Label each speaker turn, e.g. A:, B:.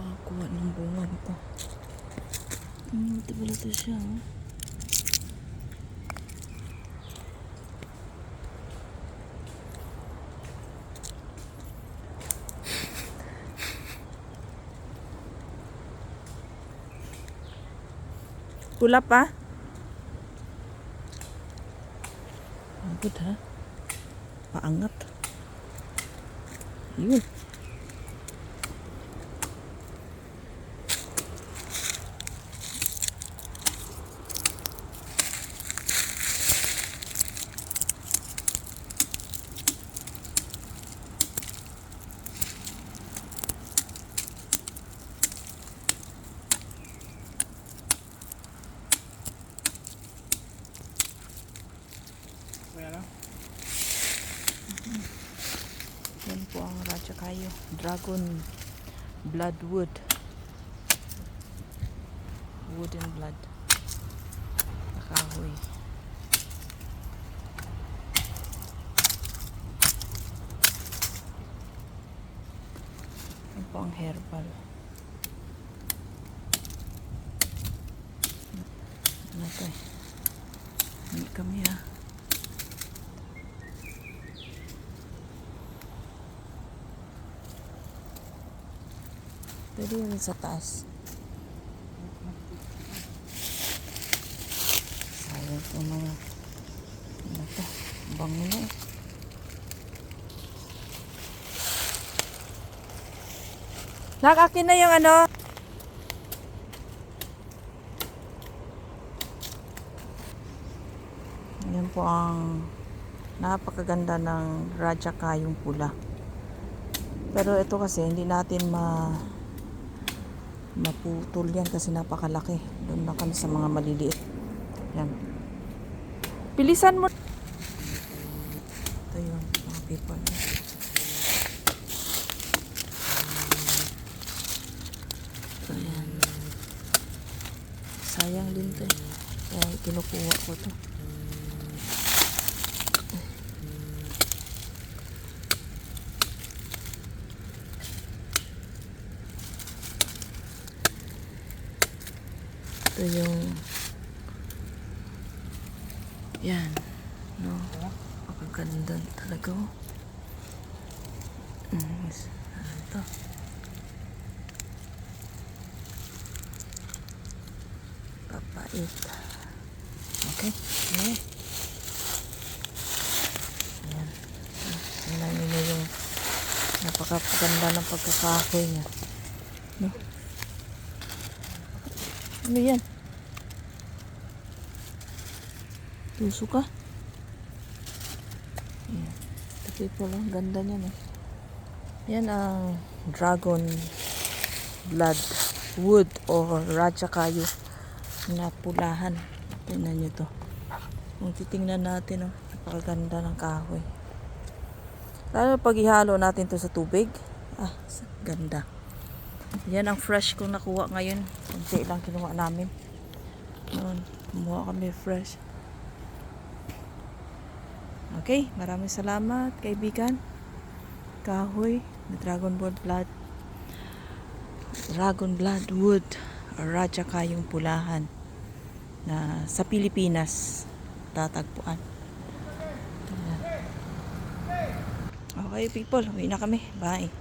A: makakuha ng bunga nito. Hmm, buti pala ito siya. Oh. Pula pa. Ang good ha. Paangat. Yun. Yan po ang Raja Kayo. Dragon Bloodwood. Wooden blood. Nakahoy. Yan po ang herbal. Ano to eh? Hindi kami ah. Pwede yun sa taas. Sayang po mga ano to, bango na eh. Nak, akin na yung ano. Yan po ang napakaganda ng Raja Kayong pula. Pero ito kasi hindi natin ma maputol yan kasi napakalaki. Doon na kami sa mga maliliit. Yan. Bilisan mo. Ito yun, mga people. Ito yan. Sayang din to. eh. Kaya kinukuha ko to. Ito yung yan. No? Napakaganda talaga. oh. Mm, ito? Papait. Okay. Okay. Ayan. Tingnan niyo yung napakaganda ng pagkakahoy niya. No? Ano yan? Tuso ka? Yan. The people, ang ganda niyan eh. Yan ang dragon blood wood or raja kayo na pulahan. Tingnan nyo to. Kung titingnan natin, oh, napakaganda ng kahoy. Lalo pag ihalo natin to sa tubig, ah, ganda. Yan ang fresh kong nakuha ngayon. Kunti lang kinuha namin. Noon, kumuha kami fresh. Okay, maraming salamat kaibigan. Kahoy, na Dragon Blood Blood. Dragon Blood Wood, or Raja Kayong Pulahan na sa Pilipinas tatagpuan. Okay people, uwi na kami. Bye.